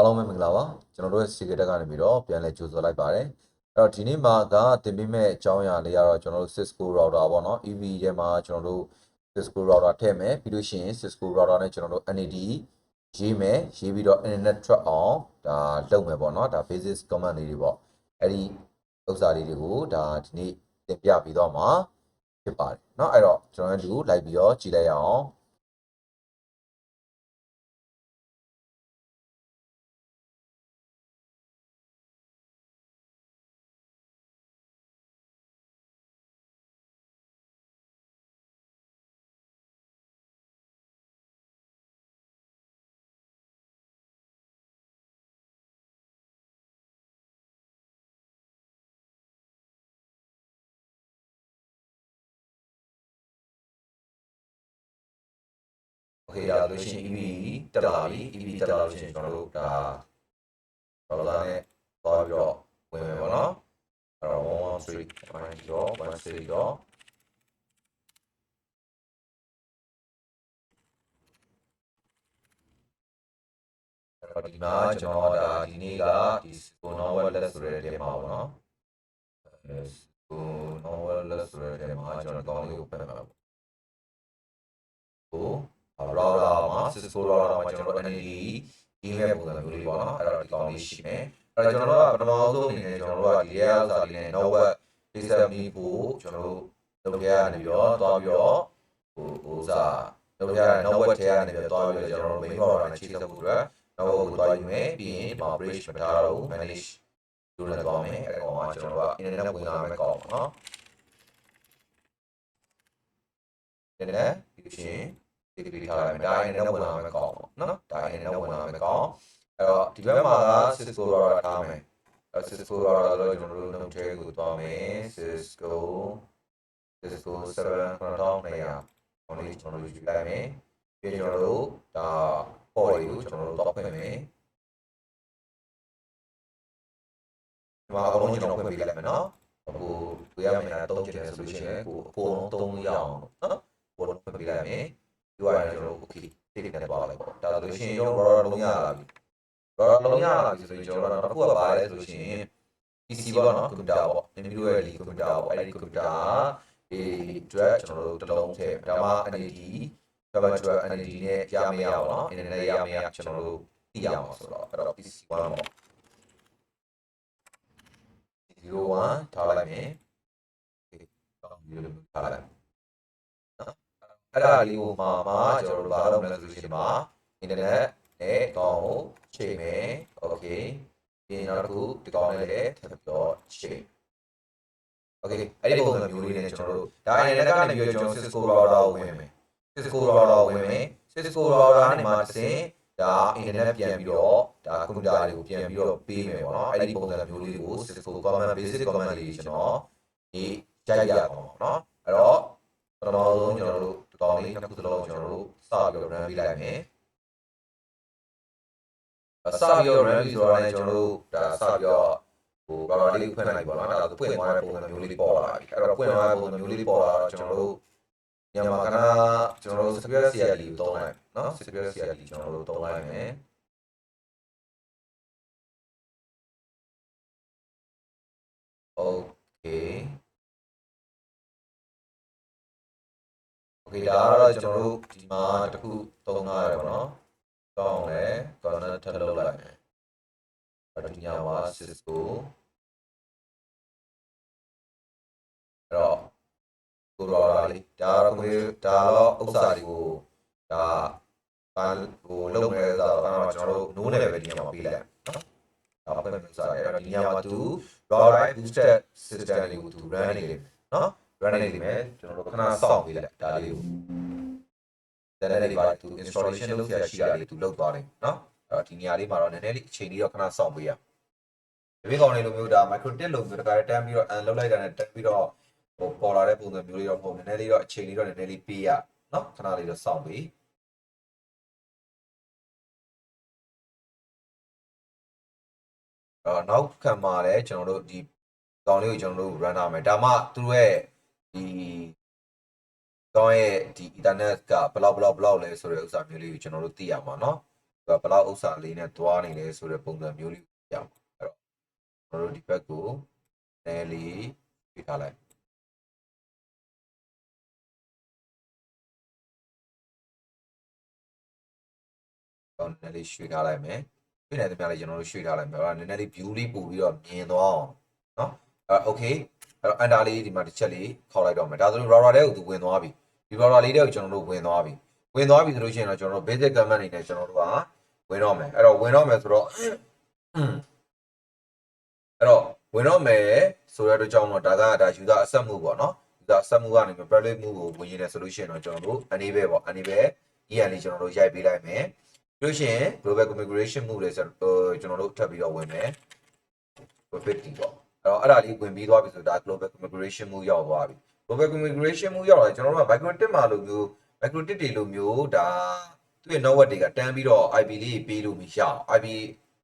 အားလုံးပဲမင်္ဂလာပါကျွန်တော်တို့ရဲ့ secret ကနေပြီးတော့ပြန်လည်ကြိုဆိုလိုက်ပါတယ်အဲ့တော့ဒီနေ့မှာကတင်ပေးမဲ့အကြောင်းအရာလေးကတော့ကျွန်တော်တို့ Cisco router ပေါ့နော် EV ထဲမှာကျွန်တော်တို့ Cisco router ထည့်မယ်ပြီးလို့ရှိရင် Cisco router နဲ့ကျွန်တော်တို့ NAD ရေးမယ်ရေးပြီးတော့ internet ထွက်အောင်ဒါလုပ်မယ်ပေါ့နော်ဒါ basic command လေးတွေပေါ့အဲ့ဒီဥစ္စာလေးတွေကိုဒါဒီနေ့တင်ပြပြီးတော့မှာဖြစ်ပါတယ်เนาะအဲ့တော့ကျွန်တော်တို့လိုက်ပြီးတော့ကြည့်လိုက်ရအောင် โอเคဒါဆိုလို့ရှိရင် EV တက်လာပြီ EV တက်လာလို့ရှိရင်ကျွန်တော်တို့ဒါ browser နဲ့သွားပြီးတော့ဝင်မယ်ပေါ့နော်အဲ့တော့113 find တော့130တော့အဲ့တော့ဒီမှာကျွန်တော်ဒါဒီနေ့ကဒီ Cisco Novell ဆိုတဲ့နေရာမှာပေါ့နော်အဲ Cisco Novell ဆိုတဲ့နေရာမှာကျွန်တော်ကောင်းလေးကိုပြန်မှာပေါ့ဟို router မှာ Cisco router မှာကျွန်တော်တို့ NAD ရေးမဲ့ပုံစံမျိုးလေးပေါ့နော်အဲ့တော့ဒီကောင်လေးရှိမယ်အဲ့တော့ကျွန်တော်တို့ကပထမဆုံးအနေနဲ့ကျွန်တော်တို့ကဒီရဲဥစားလေးနဲ့ network disable ကိုကျွန်တော်တို့လုပ်ရရနေပြီးတော့တွားပြီးတော့ဟိုဟိုဥစားလုပ်ရရ network ထဲကနေပြီးတော့တွားပြီးတော့ကျွန်တော်တို့ main router နဲ့ချိတ်ဆက်ဖို့အတွက် network ကိုတွားယူမယ်ပြီးရင်ဒီမှာ bridge မထားတော့ဘူး manage လုပ်ရတော့မယ်အဲ့ကောင်ကကျွန်တော်တို့က internet ဝင်လာမယ်ကောင်းပါနော် internet ပြီးရှင် ဒီဒီထားလိုက်မယ်ဒါရင်လည်းဝင်လာမယ်ကောင်းပေါ့နော်ဒါရင်လည်းဝင်လာမယ်ကောင်းအဲ့တော့ဒီဘက်မှာက Cisco router ထားမယ်အဲ့ Cisco router လို့ကျွန်တော်တို့ note ထဲကိုသွားမယ် Cisco Cisco 7 9200ဟိုလေးကျွန်တော်တို့ယူလိုက်မယ်ပြီးကျွန်တော်တို့ဒါ port တွေကိုကျွန်တော်တို့တော့ဖွင့်မယ်ဒီမှာအကုန်လုံးကျွန်တော်ဖွင့်ပေးလိုက်မယ်နော်အခုတွေ့ရမယ်လားတုံးချင်တယ်ဆိုလို့ရှိရင်ကိုအကုန်လုံးတုံးရအောင်နော်ဘောလုံးဖွင့်ပေးလိုက်မယ် UI နဲ့ကျွန်တော် okay တိတိနဲ့သွားလိုက်ပေါ့ဒါဆိုလို့ရှိရင်ကျွန်တော် router လုံးရလာပြီ router လုံးရလာပြီဆိုရင်ကျွန်တော်တို့တစ်ခုကပါလဲဆိုလို့ရှိရင် PC ပေါ့နော် computer ပေါ့ Nintendo ရဲ့ဒီ computer ပေါ့အဲ့ဒီ computer ဒီ drag ကျွန်တော်တို့တစ်လုံးထည့်ဒါမှ NAD server drag NAD နဲ့ရမရပါတော့ internet ရမရကျွန်တော်တို့သိရမှာဆိုတော့အဲ့တော့ PC 1ပေါ့01ထားလိုက်မယ် okay တော့ဒီလိုထားလိုက် အဲ့ဒါလေးကိုမှမှကျွန်တော်တို့ဘာလုပ်မလဲဆိုရှင်မှာ internet နဲ့ကောင်ကိုချိန်မယ် okay ပြီးနောက်တစ်ခုဒီကောင်လေးလည်းထပ်ပြီးတော့ချိန် okay အဲ့ဒီပုံစံမျိုးလေးနဲ့ကျွန်တော်တို့ဒါ internet ကနေပြီးတော့ကျွန်တော် Cisco router ကိုဝင်မယ် Cisco router ကိုဝင်မယ် Cisco router နဲ့မှတစ်ဆင့်ဒါ internet ပြန်ပြီးတော့ဒါကွန်ပျူတာတွေကိုပြန်ပြီးတော့ပေးမယ်ပေါ့နော်အဲ့ဒီပုံစံမျိုးလေးကို Cisco command basic command လေးကျွန်တော်ဒီကြိုက်ရအောင်ပေါ့နော်အဲ့တော့ ပထမဆုံးကျွန်တော်တို့ဒီကောင်လေးနှစ်ခုသလုံးကျွန်တော်တို့စပြီးတော့ run ပေးလိုက်မယ်အစပြီးတော့ run ပြီးဆိုတော့လည်းကျွန်တော်တို့ဒါစပြီးတော့ဟို router လေးဖွင့်လိုက်ပေါ့နော်ဒါဆိုဖွင့်သွားတဲ့ပုံစံမျိုးလေးပေါ်လာပြီအဲ့တော့ဖွင့်သွားတဲ့ပုံစံမျိုးလေးပေါ်လာတော့ကျွန်တော်တို့ညမှာကနာကျွန်တော်တို့ Sphere CLD ကိုသုံးလိုက်နော် Sphere CLD ကျွန်တော်တို့သုံးလိုက်မယ် Okay Okay ဒါကတော့ကျွန်တော်တို့ဒီမှာတစ်ခုသုံးထားရတယ်ပေါ့နော်။ကောင်းတယ်။ corner ထပ်လုပ်လိုက်မယ်။အဲ့ဒီညမှာ Cisco အဲ့တော့ကိုရောလာလေးဒါတော့ကိုဒါတော့ဥစ္စာတွေကိုဒါဘာဟိုလုပ်နေကြတော့အဲ့တော့ကျွန်တော်တို့ no level ဒီညမှာပေးလိုက်နော်။ဒါပဲဥစ္စာအဲ့တော့ဒီညမှာသူ raw boosted system တွေကိုသူ run နေတယ်နော်။ run နေလိမ့်မယ်ကျွန်တော်တို့ခဏစောင့်ပေးလိုက်ဒါလေးကိုတနေ့လေးပါသူ installation လုပ်ရရှိတာလေးသူလုပ်သွားတယ်နော်အဲ့တော့ဒီနေရာလေးမှာတော့နည်းနည်းလေးအချိန်လေးတော့ခဏစောင့်ပေးရဒီဘက်ကောင်လေးလိုမျိုးဒါ micro tip လိုမျိုးတခါတန်းပြီးတော့ un လုပ်လိုက်တာနဲ့တက်ပြီးတော့ဟိုပေါ်လာတဲ့ပုံစံမျိုးလေးတော့မဟုတ်နည်းနည်းလေးတော့အချိန်လေးတော့နည်းနည်းလေးပေးရနော်ခဏလေးတော့စောင့်ပေးအော်နောက်ခံမှာလည်းကျွန်တော်တို့ဒီကောင်လေးကိုကျွန်တော်တို့ run ရမယ်ဒါမှသူတို့ရဲ့ ဒီကောင်းရဲ့ဒီ internet ကဘယ်လောက်ဘယ်လောက်ဘယ်လောက်လဲဆိုတဲ့ဥစ္စာမျိုးလေးကိုကျွန်တော်တို့သိရမှာเนาะ သူကဘလောက်ဥစ္စာလေးနဲ့သွားနေလဲဆိုတဲ့ပုံစံမျိုးလေးပြအောင်အဲ့တော့ကျွန်တော်တို့ဒီဘက်ကိုနည်းလေးပြထားလိုက်တော့နည်းလေးရွှေ့ထားလိုက်မယ်ပြနေတယ်များလေးကျွန်တော်တို့ရွှေ့ထားလိုက်မယ်အဲ့တော့နည်းနည်းလေး view လေးပို့ပြီးတော့မြင်သွားအောင်နော်အဲ့ okay အဲ့ တော့ under လေးဒီမှာတစ်ချက်လေးခေါက်လိုက်တော့မယ်ဒါဆိုရင် router လေးကိုသူဝင်သွားပြီဒီ router လေးတွေကိုကျွန်တော်တို့ဝင်သွားပြီဝင်သွားပြီဆိုလို့ရှိရင်တော့ကျွန်တော်တို့ basic command အနေနဲ့ကျွန်တော်တို့ကဝင်တော့မယ်အဲ့တော့ဝင်တော့မယ်ဆိုတော့အဲ့တော့ဝင်တော့မယ်ဆိုတဲ့အတွက်ကြောင့်တော့ဒါကဒါ user accept မှုပေါ့နော် user accept မှုကနေ private မှုကိုဝင်ရတဲ့ solution တော့ကျွန်တော်တို့ enable ပေါ့ enable EN လေးကျွန်တော်တို့ရိုက်ပေးလိုက်မယ်ပြီးလို့ရှိရင် global configuration မှုလေးဆိုတော့ကျွန်တော်တို့ထပ်ပြီးတော့ဝင်မယ်50ပေါ့အဲ့ တော့အဲ့ဒါလေးဝင်ပြီးသွားပြီဆိုတော့ဒါ global configuration မှုရောက်သွားပြီ global configuration မှုရောက်လာကျွန်တော်တို့က micro tip မှာလိုမျိုး micro tip တွေလိုမျိုးဒါသူ့ရဲ့ network တွေကတန်းပြီးတော့ IP လေးပေးလို့မရအောင် IP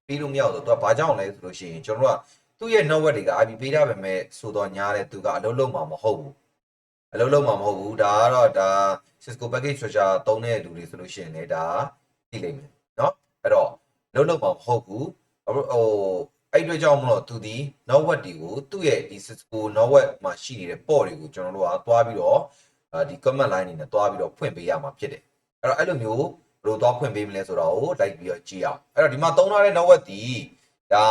ပေးလို့မရအောင်ဆိုတော့သူကဘာကြောင့်လဲဆိုလို့ရှိရင်ကျွန်တော်တို့က သူ့ရဲ့ network တွေက IP ပေးထားပေမဲ့ဆိုတော့ညားတဲ့သူကအလုံးလုံးမှာမဟုတ်ဘူးအလုံးလုံးမှာမဟုတ်ဘူးဒါကတော့ဒါ Cisco package switcher သုံးတဲ့လူတွေဆိုလို့ရှိရင်လည်းဒါသိလိမ့်မယ်เนาะအဲ့တော့လုံးလုံးမှာမဟုတ်ဘူးဟို အဲ့အတွက်ကြောင့်မလို့သူဒီ network တွေကိုသူ့ရဲ့ဒီ Cisco network မှာရှိနေတဲ့ port တွေကိုကျွန်တော်တို့ကသွားပြီးတော့ဒီ command line တွေနဲ့သွားပြီးတော့ဖွင့်ပေးရမှာဖြစ်တယ်အဲ့တော့အဲ့လိုမျိုးဘယ်လိုသွားဖွင့်ပေးမလဲဆိုတော့လိုက်ပြီးတော့ကြည့်အောင်အဲ့တော့ဒီမှာသုံးထားတဲ့ network ဒီဒါ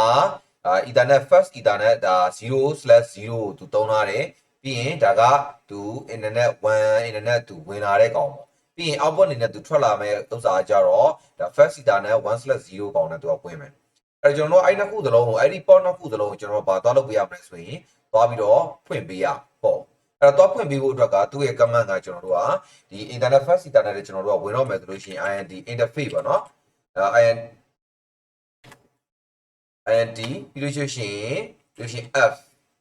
အာ ethernet first ethernet ဒါ0/0သူသုံးထားတယ်ပြီးရင်ဒါကသူ internet 1 internet သူဝင်လာတဲ့ကောင်ပေါ့ပြီးရင် output အနေနဲ့သူထွက်လာမဲ့ဥစ္စာကြတော့ဒါ first ethernet 1/0ကောင်နဲ့သူကဝင်မယ် အဲ့တော့ကျွန်တော်တို့အဲ့နှစ်ခုသလုံးကိုအဲ့ဒီ port နှစ်ခုသလုံးကိုကျွန်တော်တို့ဘာသွားလုပ်ပေးရမလဲဆိုရင်သွားပြီးတော့ဖွင့်ပေးရပေါ့အဲ့တော့သွားဖွင့်ပေးဖို့အတွက်ကသူ့ရဲ့ command ကကျွန်တော်တို့ကဒီ internet first ethernet တွေကျွန်တော်တို့ကဝင်တော့မယ်ဆိုလို့ရှိရင် IND interface ပေါ့နော်အဲ IND IND ပြီးလို့ရှိရင်ပြီးလို့ရှိရင် F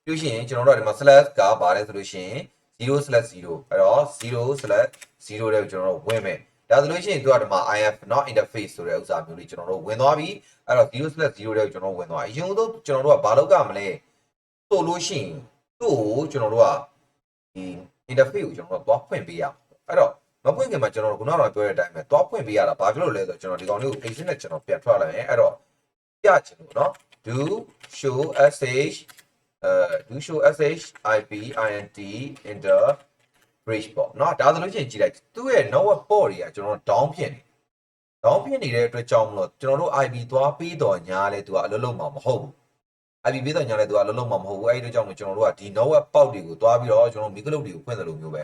ပြီးလို့ရှိရင်ကျွန်တော်တို့ကဒီမှာ slash ကဘာလဲဆိုလို့ရှိရင်0/0အဲ့တော့0/0တဲ့ကျွန်တော်တို့ဝင်မယ် ဒါဆိုလို့ရှိရင်သူကဒီမှာ IF not interface ဆိုတဲ့ဥစ္စာမျိုးလေးကျွန်တော်တို့ဝင်သွားပြီအဲ့တော့ 0/0တဲ့ကိုကျွန်တော်ဝင်သွားအရင်ဆုံးကျွန်တော်တို့ကဘာလုပ်ကြမလဲဆိုလို့ရှိရင်သူ့ကိုကျွန်တော်တို့ကဒီ interface ကိုကျွန်တော်တို့သွားဖွင့်ပေးရအောင်အဲ့တော့မဖွင့်ခင်မှာကျွန်တော်ခုနကတော့ပြောတဲ့အတိုင်းပဲသွားဖွင့်ပေးရတာဘာဖြစ်လို့လဲဆိုတော့ကျွန်တော်ဒီကောင်လေးကို patient နဲ့ကျွန်တော်ပြန်ထွက်လာရင်အဲ့တော့ပြချင်လို့နော် do show sh အဲ do show sh ip int enter bridge ပေါ့เนาะဒါဆိုလို့ရှိရင်ကြည့်လိုက်သူ့ရဲ့ network port တွေကကျွန်တော်တို့ down ဖြစ်နေ down ဖြစ်နေတဲ့အတွက်ကြောင့်မလို့ကျွန်တော်တို့ ip သွားပြီးတော့ညားလဲသူကအလုံးလုံးမှာမဟုတ်ဘူး ip ပြီးတော့ညားလဲသူကအလုံးလုံးမှာမဟုတ်ဘူးအဲ့ဒီအတွက်ကြောင့်မလို့ကျွန်တော်တို့ကဒီ network port တွေကိုသွားပြီးတော့ကျွန်တော်မိကလုတ်တွေကိုဖွင့်တယ်လို့မျိုးပဲ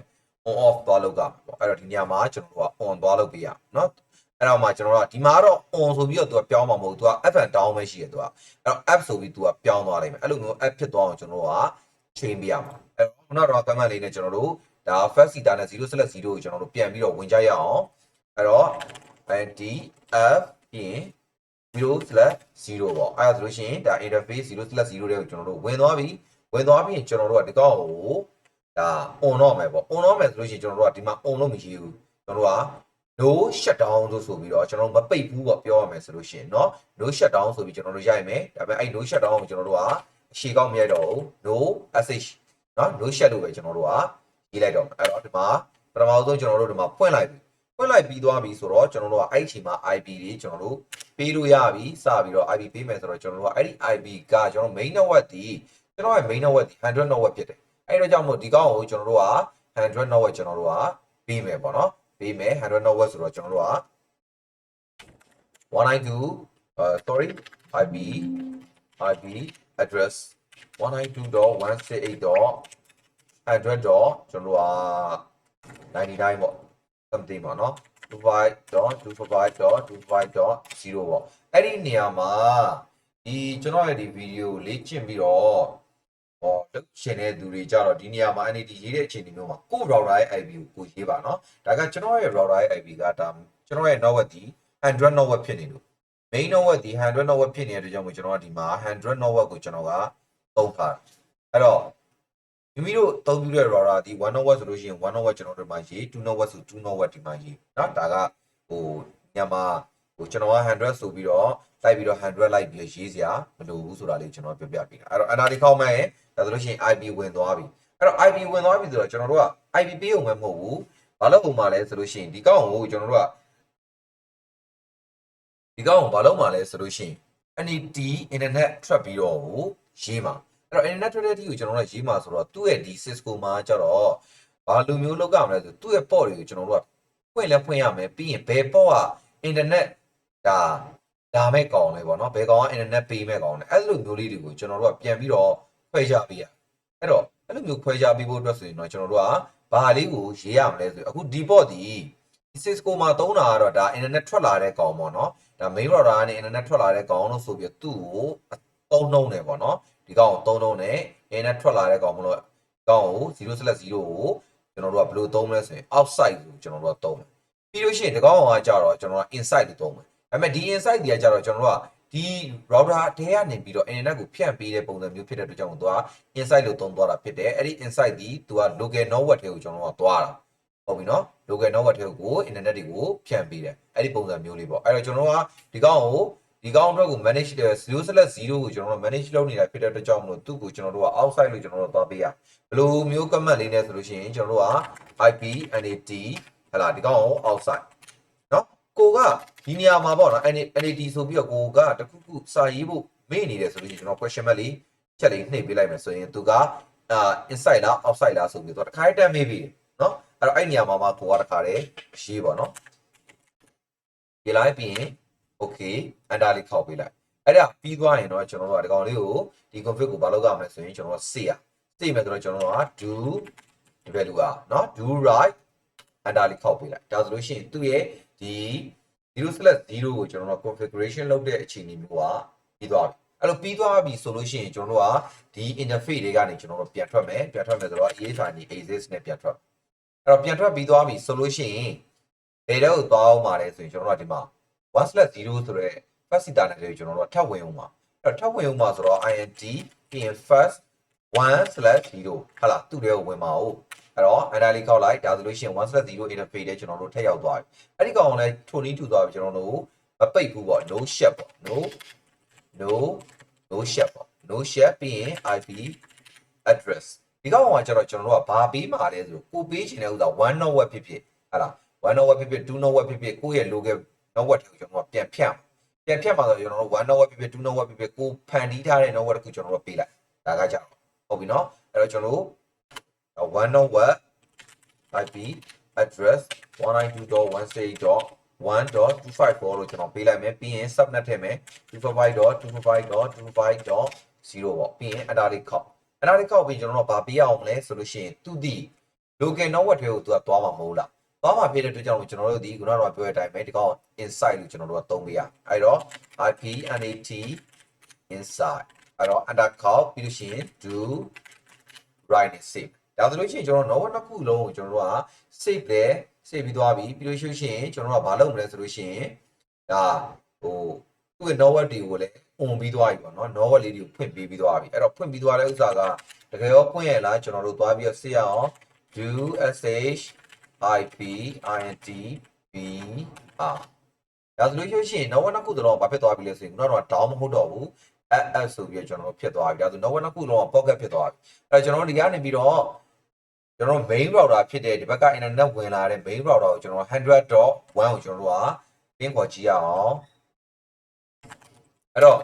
on off သွားလုပ်ကြမှာပေါ့အဲ့တော့ဒီနေရာမှာကျွန်တော်တို့က on သွားလုပ်ပေးရเนาะအဲ့တော့မှကျွန်တော်တို့ကဒီမှာတော့ on ဆိုပြီးတော့သူကပြောင်းမှာမဟုတ်ဘူးသူက f and down ပဲရှိတယ်သူကအဲ့တော့ app ဆိုပြီးသူကပြောင်းသွားလိမ့်မယ်အဲ့လိုမျိုး app ဖြစ်သွားအောင်ကျွန်တော်တို့က chain ပေးရမှာအဲ့တော့ခုနကတော့ command လေးနဲ့ကျွန်တော်တို့ ဒါ first seater နဲ့0/0ကိုကျွန်တော်တို့ပြန်ပြီးတော့ဝင်ကြရအောင်အဲ့တော့ id f ပြီးရင်0/0ပေါ့အဲ့ဒါဆိုလို့ရှိရင်ဒါ interface 0/0တဲ့ကိုကျွန်တော်တို့ဝင်သွားပြီဝင်သွားပြီးရင်ကျွန်တော်တို့ကဒီကောင်ကိုဒါ on တော့မယ်ပေါ့ on တော့မယ်ဆိုလို့ရှိရင်ကျွန်တော်တို့ကဒီမှာ on လို့မရှိဘူးကျွန်တော်တို့က no shutdown လို့ဆိုပြီးတော့ကျွန်တော်တို့မပိတ်ဘူးပေါ့ပြောရမယ်ဆိုလို့ရှိရင်เนาะ no shutdown ဆိုပြီးကျွန်တော်တို့ရိုက်မယ်ဒါပေမဲ့အဲ့ no shutdown ကိုကျွန်တော်တို့ကအရှိကောက်မရိုက်တော့ဘူး no sh เนาะ no shut လို့ပဲကျွန်တော်တို့က ရေးလိုက်တော့မယ်အဲ့တော့ဒီမှာပထမဆုံးကျွန်တော်တို့ဒီမှာဖွင့်လိုက်ပြီဖွင့်လိုက်ပြီးသွားပြီဆိုတော့ကျွန်တော်တို့ကအဲ့ဒီအချိန်မှာ IP တွေကျွန်တော်တို့ပေးလို့ရပြီစပြီးတော့ IP ပေးမယ်ဆိုတော့ကျွန်တော်တို့ကအဲ့ဒီ IP ကကျွန်တော် main network ဒီကျွန်တော်ရဲ့ main network ဒီ100 network ဖြစ်တယ်အဲ့တော့ကြောင့်မို့ဒီကောင်ကိုကျွန်တော်တို့က100 network ကျွန်တော်တို့ကပေးမယ်ပေါ့နော်ပေးမယ်100 network ဆိုတော့ကျွန်တော်တို့က192 uh sorry IP IP address 192.168.100. ကျွန်တော်က99ပေါ့ something ပေါ့နော်25.255.255.0ပေါ့အဲ့ဒီနေရာမှာဒီကျွန်တော်ရဲ့ဒီဗီဒီယိုလေ့ကျင့်ပြီးတော့ဟောလုပ်ရှင်တဲ့သူတွေကြတော့ဒီနေရာမှာ NAT ရေးတဲ့အချိန်ဒီမျိုးမှာကို router ရဲ့ IP ကိုကိုရေးပါနော်ဒါကကျွန်တော်ရဲ့ router ရဲ့ IP ကဒါကျွန်တော်ရဲ့ network ဒီ100 network ဖြစ်နေလို့ main network ဒီ100 network ဖြစ်နေတဲ့အတွက်ကြောင့်မို့ကျွန်တော်ကဒီမှာ100 network ကိုကျွန်တော်ကသုံးထားတယ်အဲ့တော့ မိမိတို့သုံးပြတဲ့ router ဒီ1 network ဆိုလို့ရှိရင်1 network ကျွန်တော်တို့ဒီမှာရေး2 network ဆို2 network ဒီမှာရေးเนาะဒါကဟိုညမှာဟိုကျွန်တော်က100ဆိုပြီးတော့လိုက်ပြီးတော့100လိုက်ပြီးရေးစရာမလိုဘူးဆိုတာလေးကျွန်တော်ပြောပြပေးတာအဲ့တော့ NRD ခေါက်မဲ့ဒါဆိုလို့ရှိရင် IP ဝင်သွားပြီအဲ့တော့ IP ဝင်သွားပြီဆိုတော့ကျွန်တော်တို့က IP ပေးအောင်မဟုတ်ဘူးဘာလို့ပုံမှန်လဲဆိုလို့ရှိရင်ဒီကောက်ကိုကျွန်တော်တို့က ဒီကောင်ကိုဘာလုပ်မှာလဲဆိုလို့ရှိရင် NET internet ထွက်ပြီးတော့ကိုရေးမှာ အဲ့တော့ internet ထွက်တဲ့ဒီကိုကျွန်တော်တို့ကရေးမှာဆိုတော့သူ့ရဲ့ဒီ Cisco မှာကျတော့ဘာလိုမျိုးလုပ်ကြမလဲဆိုသူ့ရဲ့ port တွေကိုကျွန်တော်တို့ကဖွင့်လဲဖွင့်ရမယ်ပြီးရင်ဘယ် port က internet ဒါဒါမဲ့ကောင်လဲပေါ့နော်ဘယ်ကောင်က internet ပေးမဲ့ကောင်လဲအဲ့လိုမျိုးလေးတွေကိုကျွန်တော်တို့ကပြန်ပြီးတော့ခွဲခြားပေးရအဲ့တော့အဲ့လိုမျိုးခွဲခြားပေးဖို့အတွက်ဆိုရင်တော့ကျွန်တော်တို့ကဘာလေးကိုရေးရမလဲဆိုအခုဒီ port ဒီ Cisco မှာသုံးတာကတော့ဒါ internet ထွက်လာတဲ့ကောင်ပေါ့နော်ဒါ main router ကနေ internet ထွက်လာတဲ့ကောင်လို့ဆိုပြီးသူ့ကိုသုံးနှုံးတယ်ပေါ့နော် ဒီကောင်ကိုသုံးနှုံးတယ် internet ထွက်လာတဲ့ကောင်မလို့ကောင်ကို0/0ကိုကျွန်တော်တို့ကဘယ်လိုသုံးမလဲဆိုရင် outside ကိုကျွန်တော်တို့ကသုံးမယ်ပြီးလို့ရှိရင်ဒီကောင်ကကြတော့ကျွန်တော်က inside ကိုသုံးမယ်ဒါပေမဲ့ဒီ inside တွေကကြတော့ကျွန်တော်တို့ကဒီ router တဲကနေပြီးတော့ internet ကိုဖြန့်ပေးတဲ့ပုံစံမျိုးဖြစ်တဲ့အတွက်ကြောင့်သူက inside လို့သုံးသွားတာဖြစ်တယ်အဲ့ဒီ inside ဒီသူက local network ထဲကိုကျွန်တော်တို့ကသွားတာဟုတ်ပြီနော် local network ထဲကို internet တွေကိုဖြန့်ပေးတယ်အဲ့ဒီပုံစံမျိုးလေးပေါ့အဲ့တော့ကျွန်တော်တို့ကဒီကောင်ကို ဒီကောင်အတွက်ကို manage တဲ့ 0/0ကိုကျွန်တော်တို့ manage လုပ်နေတာဖြစ်တဲ့အတွက်ကြောင့်မလို့သူ့ကိုကျွန်တော်တို့က outside လို့ကျွန်တော်တို့သွားပေးရဘယ်လိုမျိုး command လေးနဲ့ဆိုလို့ရှိရင်ကျွန်တော်တို့က IP NAT ဟလာဒီကောင်ကို outside နော်ကိုကဒီနေရာမှာပေါ့နော် NAT ဆိုပြီးတော့ကိုကတခုခုစာရေးဖို့မေ့နေတယ်ဆိုလို့ရှိရင်ကျွန်တော် question mark လေးချက်လေးနှိပ်ပေးလိုက်မယ်ဆိုရင်သူကအာ inside လား outside လားဆိုပြီးတော့တစ်ခါတည်းမေးပြီးနော်အဲ့တော့အဲ့နေရာမှာမှာကိုကတစ်ခါတည်းရေးပါနော်ရေးလိုက်ပြီးရင် okay enter လေးခောက်ပေးလိုက်အဲ့ဒါပြီးသွားရင်တော့ကျွန်တော်တို့ကဒီကောင်လေးကိုဒီ config ကိုဘာလုပ်ရမလဲဆိုရင်ကျွန်တော်တို့စေရစေမယ်ဆိုတော့ကျွန်တော်တို့က do ဒီဘက်လူကနော် do right enter လေးခောက်ပေးလိုက်ဒါဆိုလို့ရှိရင်သူ့ရဲ့ဒီ 0/0ကိုကျွန်တော်တို့ configuration လုပ်တဲ့အခြေအနေမျိုးကပြီးသွားပြီအဲ့လိုပြီးသွားပြီဆိုလို့ရှိရင်ကျွန်တော်တို့ကဒီ interface တွေကနေကျွန်တော်တို့ပြန်ထွက်မယ်ပြန်ထွက်မယ်ဆိုတော့ EHRD exist နဲ့ပြန်ထွက်အဲ့တော့ပြန်ထွက်ပြီးသွားပြီဆိုလို့ရှိရင်ဘယ်တော့သွားအောင်ပါလဲဆိုရင်ကျွန်တော်တို့ကဒီမှာ 1/0ဆိုတဲ့ first seater နဲ့ကျွန်တော်တို့ကထပ်ဝင်အောင်ပါအဲ့တော့ထပ်ဝင်အောင်ပါဆိုတော့ int ပြီးရင် first 1/0ဟာလားသူ့တွေကိုဝင်ပါဦးအဲ့တော့ enter လေးခောက်လိုက်ဒါဆိုလို့ရှိရင်1/0 interface တဲ့ကျွန်တော်တို့ထည့်ရောက်သွားပြီအဲ့ဒီကောင်ကလည်းထိုနည်းထူသွားပြီကျွန်တော်တို့မပိတ်ဘူးပေါ့ no shut ပေါ့ no no no shut ပေါ့ no shut ပြီးရင် IP address ဒီကောင်ကကျတော့ကျွန်တော်တို့ကဘာပေးမှာလဲဆိုကိုပေးချင်တဲ့ဥစ္စာ1 not web ဖြစ်ဖြစ်ဟာလား1 not web ဖြစ်ဖြစ်2 not web ဖြစ်ဖြစ်ကိုယ့်ရဲ့ local not web တွေကိုကျွန်တော်တို့ပြန်ဖြတ်ပြန်ဖြတ်မှာဆိုကျွန်တော်တို့1 not web ဖြစ်ဖြစ်2 not web ဖြစ်ဖြစ်ကိုဖန်တီးထားတဲ့ not web တစ်ခုကျွန်တော်တို့ပေးလိုက်ဒါကကြတော့ဟုတ်ပြီနော်အဲ့တော့ကျွန်တော်တို့1 not web IP address 192.168.1.254လို့ကျွန်တော်ပေးလိုက်မယ်ပြီးရင် subnet ထည့်မယ်255.255.255.0ပေါ့ပြီးရင် enter လေးခောက် enter လေးခောက်ပြီးကျွန်တော်တို့ကဘာပေးရအောင်မလဲဆိုလို့ရှိရင်သူဒီ local network တွေကိုသူကသွားမှာမဟုတ်လား သွားမှာဖြစ်တဲ့အတွက်ကြောင့်ကျွန်တော်တို့ဒီခုနကတော့ပြောတဲ့အတိုင်းပဲဒီကောင် inside လို့ကျွန်တော်တို့ကသုံးပေးရအဲ့တော့ IP NAT inside အဲ့တော့ enter ခောက်ပြီးလို့ရှိရင် do right and save ဒါဆိုလို့ရှိရင်ကျွန်တော် network တစ်ခုလုံးကိုကျွန်တော်တို့က save လဲ save ပြီးသွားပြီပြီးလို့ရှိရင်ကျွန်တော်တို့ကဘာလုပ်မလဲဆိုလို့ရှိရင်ဒါဟိုသူ့ရဲ့ network တွေကိုလည်း on ပြီးသွားပြီပေါ့နော် network လေးတွေကိုဖွင့်ပေးပြီးသွားပြီအဲ့တော့ဖွင့်ပြီးသွားတဲ့ဥစ္စာကတကယ်ရောဖွင့်ရလားကျွန်တော်တို့သွားပြီးတော့စစ်ရအောင် do sh ip int b r ဒါဆိုလို့ရှိရင် network နှစ်ခုတော့ဘာဖြစ်သွားပြီလဲဆိုရင်ခုနကတော့ down မဟုတ်တော့ဘူး ff ဆိုပြီးတော့ကျွန်တော်တို့ဖြစ်သွားပြီဒါဆို network နှစ်ခုလုံးက pocket ဖြစ်သွားပြီအဲ့တော့ကျွန်တော်တို့ဒီကနေပြီးတော့ကျွန်တော် main router ဖြစ်တဲ့ဒီဘက်က internet ဝင်လာတဲ့ main router ကိုကျွန်တော်100.1ကိုကျွန်တော်တို့ကတင်းခေါ်ကြည့်ရအောင်အဲ့တော့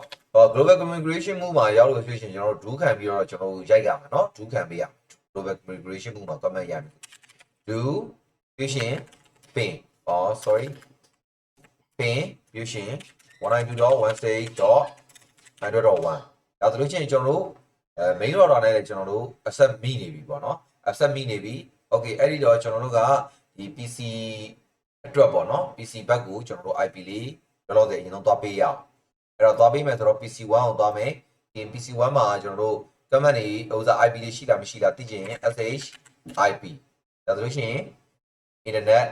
global configuration မှုမှာရောက်လို့ဆိုရှင်ကျွန်တော်တို့ do ခံပြီးတော့ကျွန်တော်တို့ရိုက်ရမှာเนาะ do ခံပေးရ global configuration မှုမှာ comment ရမယ် do ပြီးရှင် pin oh sorry pin ပြီးရှင် 192.168.100.1ဒါဆိုလို့ချင်းကျွန်တော်တို့အဲ main router နဲ့လည်းကျွန်တော်တို့ asset မိနေပြီပေါ့နော် asset မိနေပြီ okay အဲ့ဒီတော့ကျွန်တော်တို့ကဒီ PC အတွက်ပေါ့နော် PC ဘက်ကိုကျွန်တော်တို့ IP လေးလောလောဆယ်အရင်ဆုံးသွားပေးရအောင်အဲ့တော့သွားပေးမယ်ဆိုတော့ PC1 ကိုသွားမယ်ဒီ PC1 မှာကျွန်တော်တို့ command တွေဥစား IP လေးရှိတာမရှိတာသိချင်ရင် sh ip ဒါဆိုလို့ရှိရင် internet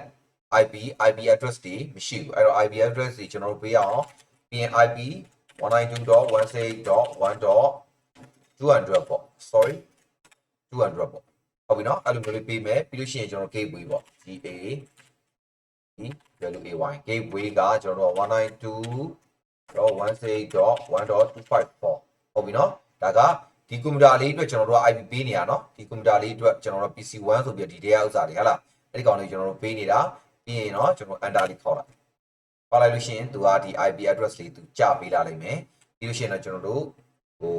IP IP address တွေမရှိဘူးအဲ့တော့ IP address တွေကျွန်တော်တို့ပေးရအောင်ပြီးရင် IP 192.168.1.200ပေါ့ sorry 200ပေါ့ဟုတ်ပြီနော်အဲ့လိုမျိုးလေးပေးမယ်ပြီးလို့ရှိရင်ကျွန်တော် gateway ပေါ့ GA ဒီ value AY gateway ကကျွန်တော်တို့192.168.1.254ဟုတ်ပြီနော်ဒါကဒီကွန်ပျူတာလေးအတွက်ကျွန်တော်တို့က IP ပေးနေရနော်ဒီကွန်ပျူတာလေးအတွက်ကျွန်တော်တို့ PC1 ဆိုပြီးဒီ data ဥစ္စာတွေဟဟလား အဲ့ဒီကောင်လေးကျွန်တော်တို့ပေးနေတာပြီးရင်တော့ကျွန်တော် enter လေးခေါက်လိုက်ပါလိုက်လို့ရှိရင်သူကဒီ IP address လေးသူကြာပေးလာလိမ့်မယ်ပြီးလို့ရှိရင်တော့ကျွန်တော်တို့ဟို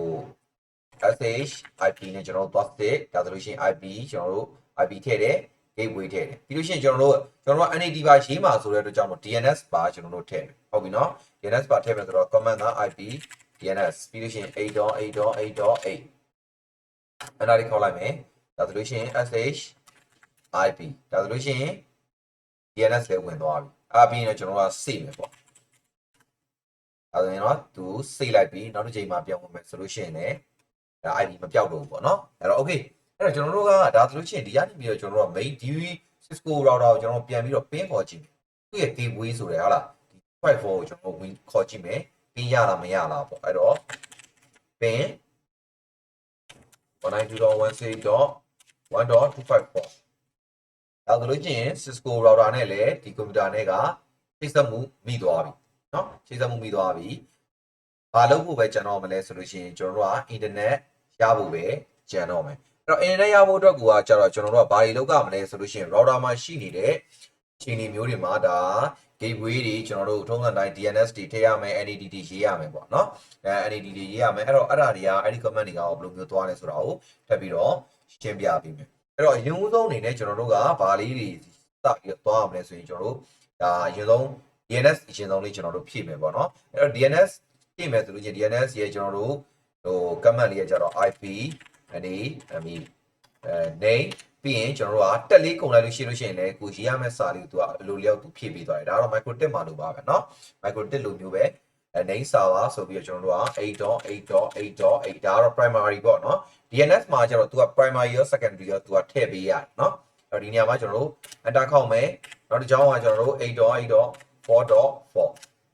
SH IP နဲ့ကျွန်တော်တို့သွားစစ်ဒါဆိုလို့ရှိရင် IP ကျွန်တော်တို့ IP ထည့်တယ် gateway ထည့်တယ်ပြီးလို့ရှိရင်ကျွန်တော်တို့ကျွန်တော်တို့ NAT ပါရေးမှာဆိုတဲ့အတွက်ကြောင့်မို့ DNS ပါကျွန်တော်တို့ထည့်မယ်ဟုတ်ပြီနော် DNS ပါထည့်မယ်ဆိုတော့ command က IP DNS ပြီးလို့ရှိရင်8.8.8.8အဲ့ဒါလေးခေါ်လိုက်မယ်ဒါဆိုလို့ရှိရင် SH IP ဒါဆိုလို့ရှိရင် DNS လည်းဝင်သွားပြီအဲ့ပြီးရင်တော့ကျွန်တော်တို့က save မယ်ပေါ့အဲ့ဒါဆိုရင်တော့သူ save လိုက်ပြီးနောက်တစ်ချိန်မှာပြန်ဝင်မယ်ဆိုလို့ရှိရင်လည်းဒါ IP မပြောက်တော့ဘူးပေါ့နော်အဲ့တော့ okay အဲ့တော့ကျွန်တော်တို့ကဒါဆိုလို့ရှိရင်ဒီကနေပြီးတော့ကျွန်တော်တို့က main DV Cisco router ကိုကျွန်တော်ပြန်ပြီးတော့ pin ခေါ်ကြည့်မယ်သူ့ရဲ့ gateway ဆိုတယ်ဟာလားဒီ54ကိုကျွန်တော်ဝင်ခေါ်ကြည့်မယ် pin ရလားမရလားပေါ့အဲ့တော့ pin 192.168.1.254 ဒါဆိုလို့ချင်း Cisco router နဲ့လည်းဒီ computer နဲ့ကချိတ်ဆက်မှုမိသွားပြီเนาะချိတ်ဆက်မှုမိသွားပြီဘာလုပ်ဖို့ပဲကြံတော့မလဲဆိုလို့ရှိရင်ကျွန်တော်တို့က internet ရဖို့ပဲကြံတော့မယ်အဲ့တော့ internet ရဖို့အတွက်ကူကကြတော့ကျွန်တော်တို့ကဘာတွေလုပ်ရမလဲဆိုလို့ရှိရင် router မှာရှိနေတဲ့ခြေနေမျိုးတွေမှာဒါ gateway တွေကျွန်တော်တို့ထုံးစံတိုင်း DNS တွေထည့်ရမယ် NAT တွေရေးရမယ်ပေါ့နော်အဲ NAT တွေရေးရမယ်အဲ့တော့အဲ့ဒါတွေကအဲ့ဒီ comment တွေကဘယ်လိုမျိုးသွားလဲဆိုတာကိုထပ်ပြီးတော့ရှင်းပြပေးမယ် အဲ့တော့အရင်ဦးဆုံးအနေနဲ့ကျွန်တော်တို့ကဘာလေးတွေစပြီးတော့သွားရမလဲဆိုရင်ကျွန်တော်တို့ဒါအရင်ဆုံး DNS အရင်ဆုံးလေးကျွန်တော်တို့ဖြည့်မယ်ပေါ့နော်အဲ့တော့ DNS ဖြည့်မယ်ဆိုလို့ချင်း DNS ရဲ့ကျွန်တော်တို့ဟို comment လေးကကြတော့ IP NA ME အဲ name ပြီးရင်ကျွန်တော်တို့ကတက်လေးကုန်လိုက်လို့ရှိလို့ရှိရင်လည်းကိုရေးရမယ့်စာလေးကိုသူကအလိုလျောက်သူဖြည့်ပေးသွားတယ်ဒါတော့ micro tip မှာလို့ပါပဲเนาะ micro tip လိုမျိုးပဲအဲ name server ဆိုပြီးတော့ကျွန်တော်တို့က8.8.8.8ဒါကတော့ primary ပေါ့နော် DNS မှာကျတော့ तू က primary ရော secondary ရော तू ကထည့်ပေးရတယ်နော်အဲ့တော့ဒီနေရာမှာကျွန်တော်တို့ enter ခောက်မယ်နောက်တစ်ကြောင်းကကျွန်တော်တို့8.8.4.4ဒါ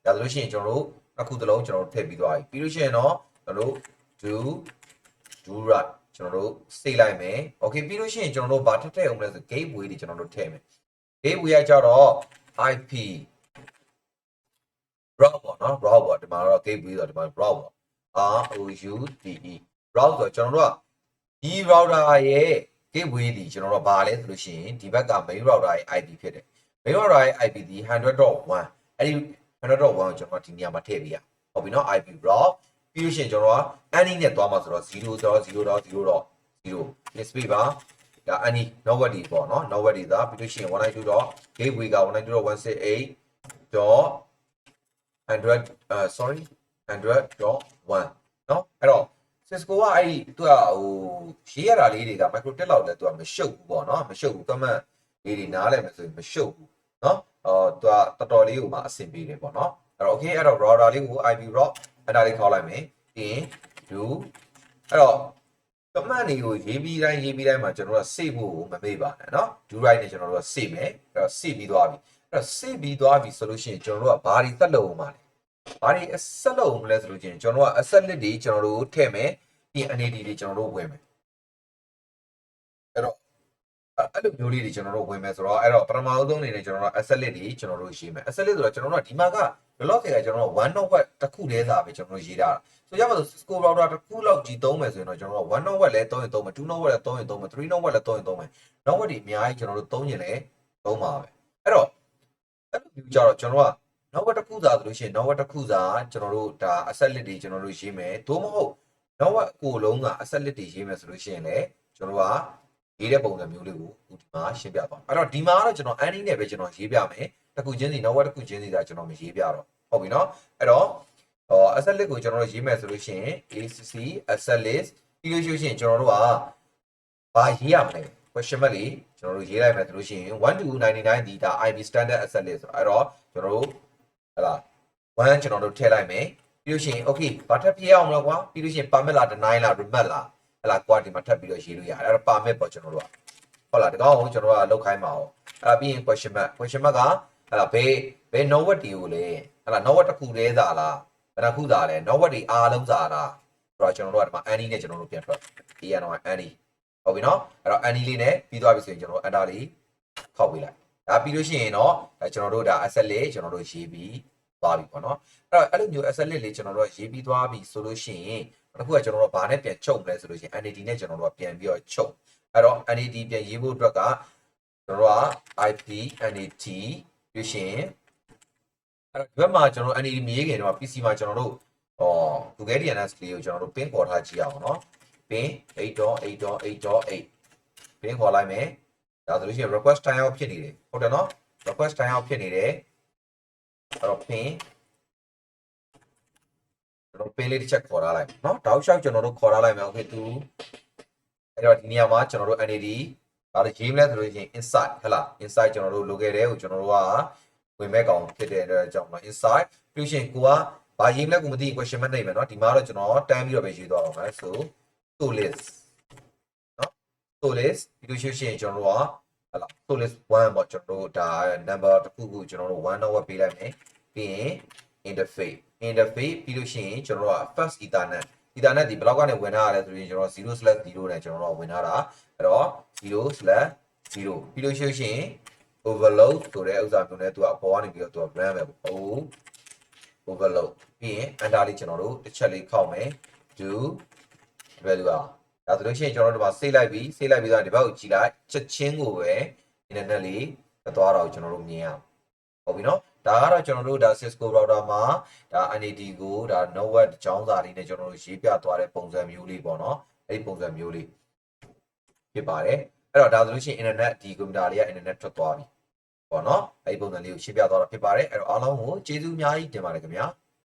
ဆိုလို့ရှိရင်ကျွန်တော်တို့အခုတစ်လုံးကျွန်တော်တို့ထည့်ပြီးသွားပြီပြီးလို့ရှိရင်တော့ကျွန်တော်တို့ do do right ကျွန်တော်တို့စိတ်လိုက်မယ်။ Okay ပြီးလို့ရှိရင်ကျွန်တော်တို့ဘာထည့်ထည့်အောင်လဲဆို gateway တွေကျွန်တော်တို့ထည့်မယ်။ gateway ကကြတော့ IP နော် route ပေါ့ဒီမှာတော့ gateway ဆိုတော့ဒီမှာ route ပေါ့ R O U T E route ဆိုတော့ကျွန်တော်တို့ကဒီ router ရဲ့ gateway ဒီကျွန်တော်တို့ဘာလဲဆိုလို့ရှိရင်ဒီဘက်က main router ရဲ့ IP ဖြစ်တယ်။ main router ရဲ့ IP ဒီ100.1အဲ့ဒီ100.1ကိုကျွန်တော်ဒီနေရာမှာထည့်ပေးရ။ဟုတ်ပြီနော် IP route ပြီးလို့ရှိရင်ကျွန်တော်က any နဲ့သွားမှာဆိုတော့0.0.0.0 display ပါဒါ any nowhere ဒီပေါ့နော် nowhere ဒီသာပြီးလို့ရှိရင် 192. gateway က 192.168.100 uh sorry 100.1เนาะအဲ့တော့ Cisco ကအဲ့ဒီသူကဟိုရေးရတာလေးတွေက micro tit လောက်လဲသူကမရှုပ်ဘူးပေါ့နော်မရှုပ်ဘူး comment လေးတွေနားလည်မယ်ဆိုရင်မရှုပ်ဘူးเนาะအော်သူကတော်တော်လေးကိုမှအဆင်ပြေတယ်ပေါ့နော်အဲ့တော့ okay အဲ့တော့ router လေးကို IP route အဲ့ဒါလေးခေါ်လိုက်မယ်ပြီးရင် do အဲ့တော့ command တွေကိုရေးပြီးတိုင်းရေးပြီးတိုင်းမှာကျွန်တော်တို့က save ဖို့မမေ့ပါနဲ့เนาะ do right နဲ့ကျွန်တော်တို့က save မယ်အဲ့တော့ save ပြီးသွားပြီအဲ့တော့ save ပြီးသွားပြီဆိုလို့ရှိရင်ကျွန်တော်တို့ကဘာတွေသက်လို့မှာလဲ ဘာတွေဆက်လို့မလဲဆိုလို့ရှိရင်ကျွန်တော်တို့က asset list တွေကျွန်တော်တို့ထည့်မယ်ပြီးရင် NAD တွေကျွန်တော်တို့ဝင်မယ်အဲ့တော့အဲ့လိုမျိုးလေးတွေကျွန်တော်တို့ဝင်မယ်ဆိုတော့အဲ့တော့ပထမအဆုံးအနေနဲ့ကျွန်တော်တို့ asset list တွေကျွန်တော်တို့ရေးမယ် asset list ဆိုတော့ကျွန်တော်တို့ကဒီမှာက lock တွေကကျွန်တော်တို့ one network တစ်ခုတည်းသာပဲကျွန်တော်တို့ရေးထားတာဆိုရပါဆို Cisco router တစ်ခုလောက်ကြီးသုံးမယ်ဆိုရင်တော့ကျွန်တော်တို့က1 network လည်းသုံးရင်သုံးမယ်2 network လည်းသုံးရင်သုံးမယ်3 network လည်းသုံးရင်သုံးမယ် network တွေအများကြီးကျွန်တော်တို့သုံးရင်လည်းသုံးပါပဲအဲ့တော့အဲ့လိုမျိုးကြတော့ကျွန်တော်က network တစ်ခုသာဆိုလို့ရှိရင် network တစ်ခုသာကျွန်တော်တို့ဒါ asset list တွေကျွန်တော်တို့ရေးမယ်သို့မဟုတ် network ကိုလုံးက asset list တွေရေးမယ်ဆိုလို့ရှိရင်လည်းကျွန်တော်ကရေးတဲ့ပုံစံမျိုးလေးကိုဒီမှာရှင်းပြသွားအဲ့တော့ဒီမှာကတော့ကျွန်တော် any နဲ့ပဲကျွန်တော်ရေးပြမယ်တစ်ခုချင်းစီ network တစ်ခုချင်းစီဒါကျွန်တော်မရေးပြတော့ဟုတ်ပြီနော်အဲ့တော့ဟော asset list ကိုကျွန်တော်တို့ရေးမယ်ဆိုလို့ရှိရင် ACC asset list ပြီးလို့ရှိရင်ကျွန်တော်တို့ကဘာရေးရမလဲ question mark လေးကျွန်တော်တို့ရေးလိုက်မယ်ဆိုလို့ရှိရင်1299ဒီဒါ IP standard asset list ဆိုတော့အဲ့တော့ကျွန်တော်တို့ ဟလာ1ကျွန်တော်တို့ထည့်လိုက်မယ်ပြီးလို့ရှိရင် okay ဘာထပ်ပြရအောင်လဲကွာပြီးလို့ရှိရင် permit လား deny လား remote လားဟလာကွာဒီမှာထပ်ပြီးတော့ရေးလို့ရတယ်အဲ့တော့ permit ပေါ့ကျွန်တော်တို့ကဟုတ်လားဒီကောင်ကိုကျွန်တော်တို့ကလောက်ခိုင်းပါအောင်အဲ့ဒါပြီးရင် question mark question mark ကဟလာဘေးဘေး nowet တီကိုလေဟလာ nowet တစ်ခုလေးသာလားဘယ်နှခုသာလဲ nowet တီအားလုံးသာလားဆိုတော့ကျွန်တော်တို့ကဒီမှာ any နဲ့ကျွန်တော်တို့ပြန်ထွက် a ရတော့ any ဟုတ်ပြီနော်အဲ့တော့ any လေးနဲ့ပြီးသွားပြီဆိုရင်ကျွန်တော် enter လေးခောက်ပေးလိုက် ဒါပြီးလို့ရှိရင်တော့ကျွန်တော်တို့ဒါ asset လေးကျွန်တော်တို့ရေးပြီးသွားပြီပေါ့နော်အဲ့တော့အဲ့လိုမျိုး asset လေးကျွန်တော်တို့ရေးပြီးသွားပြီဆိုလို့ရှိရင်အခုကကျွန်တော်တို့ဘာနဲ့ပြန်ချုပ်မလဲဆိုလို့ရှိရင် NAD နဲ့ကျွန်တော်တို့ကပြန်ပြီးတော့ချုပ်အဲ့တော့ NAD ပြန်ရေးဖို့အတွက်ကကျွန်တော်တို့က IP NAT ပြီးရှင်အဲ့တော့ဒီဘက်မှာကျွန်တော်တို့ NAD မြေခင်တော့ PC မှာကျွန်တော်တို့ဟော Google DNS လေးကိုကျွန်တော်တို့ pin ခေါ်ထားကြည့်အောင်နော် pin 8.8.8.8 pin ခေါ်လိုက်မယ် ဒါဆိုလို့ရှိရင် request time out ဖြစ်နေတယ်ဟုတ်တယ်နော် request time out ဖြစ်နေတယ်အဲ့တော့ pin တော့ pin လေးတစ်ချက်ခေါ်ထားလိုက်နော်တောက်လျှောက်ကျွန်တော်တို့ခေါ်ထားလိုက်မယ် okay သူအဲ့တော့ဒီနေရာမှာကျွန်တော်တို့ NAD ဒါလည်းရေးမလဲဆိုလို့ရှိရင် inside ဟဲ့လား inside ကျွန်တော်တို့လိုခဲ့တဲ့ကိုကျွန်တော်တို့ကဝင်မဲ့ကောင်ဖြစ်တဲ့အတွက်ကြောင့်နော် inside ပြုရှင်ကိုကဘာရေးမလဲကိုမသိ question mark နေမယ်နော်ဒီမှာတော့ကျွန်တော်တန်းပြီးတော့ပဲရေးသွားအောင်မယ်ဆို to list Solis ပြီးလို့ရှိရင်ကျွန်တော်တို့ကဟလာ Solis 1ပေါ့ကျွန်တော်တို့ဒါ number တစ်ခုခုကျွန်တော်တို့1 number ပေးလိုက်မယ်ပြီးရင် interface interface ပြီးလို့ရှိရင်ကျွန်တော်တို့က first ethernet ethernet ဒီဘလောက်ကနေဝင်ထားရလဲဆိုရင်ကျွန်တော်0/0နဲ့ကျွန်တော်တို့ဝင်ထားတာအဲ့တော့0/0ပြီးလို့ရှိရင် overload ဆိုတဲ့ဥစ္စာမျိုးနဲ့သူကအပေါ်ကနေပြီးတော့သူက brand ပဲပေါ့ overload ပြီးရင် under လေးကျွန်တော်တို့တစ်ချက်လေးခောက်မယ် do value อ่ะ ဒါဆိုလို့ရှိရင်ကျွန်တော်တို့ဒီမှာ save လိုက်ပြီ save လိုက်ပြီးတော့ဒီဘက်ကိုကြည့်လိုက်ချက်ချင်းကိုပဲ internet လေးသွားတော့ကျွန်တော်တို့မြင်ရအောင်ဟုတ်ပြီနော်ဒါကတော့ကျွန်တော်တို့ဒါ Cisco router မှာဒါ NAD ကိုဒါ network အကြောင်းစာလေးနဲ့ကျွန်တော်တို့ရေးပြသွားတဲ့ပုံစံမျိုးလေးပေါ့နော်အဲ့ဒီပုံစံမျိုးလေးဖြစ်ပါတယ်အဲ့တော့ဒါဆိုလို့ရှိရင် internet ဒီ computer လေးက internet ထွက်သွားပြီပေါ့နော်အဲ့ဒီပုံစံလေးကိုရှင်းပြသွားတာဖြစ်ပါတယ်အဲ့တော့အားလုံးကိုကျေးဇူးအများကြီးတင်ပါတယ်ခင်ဗျာ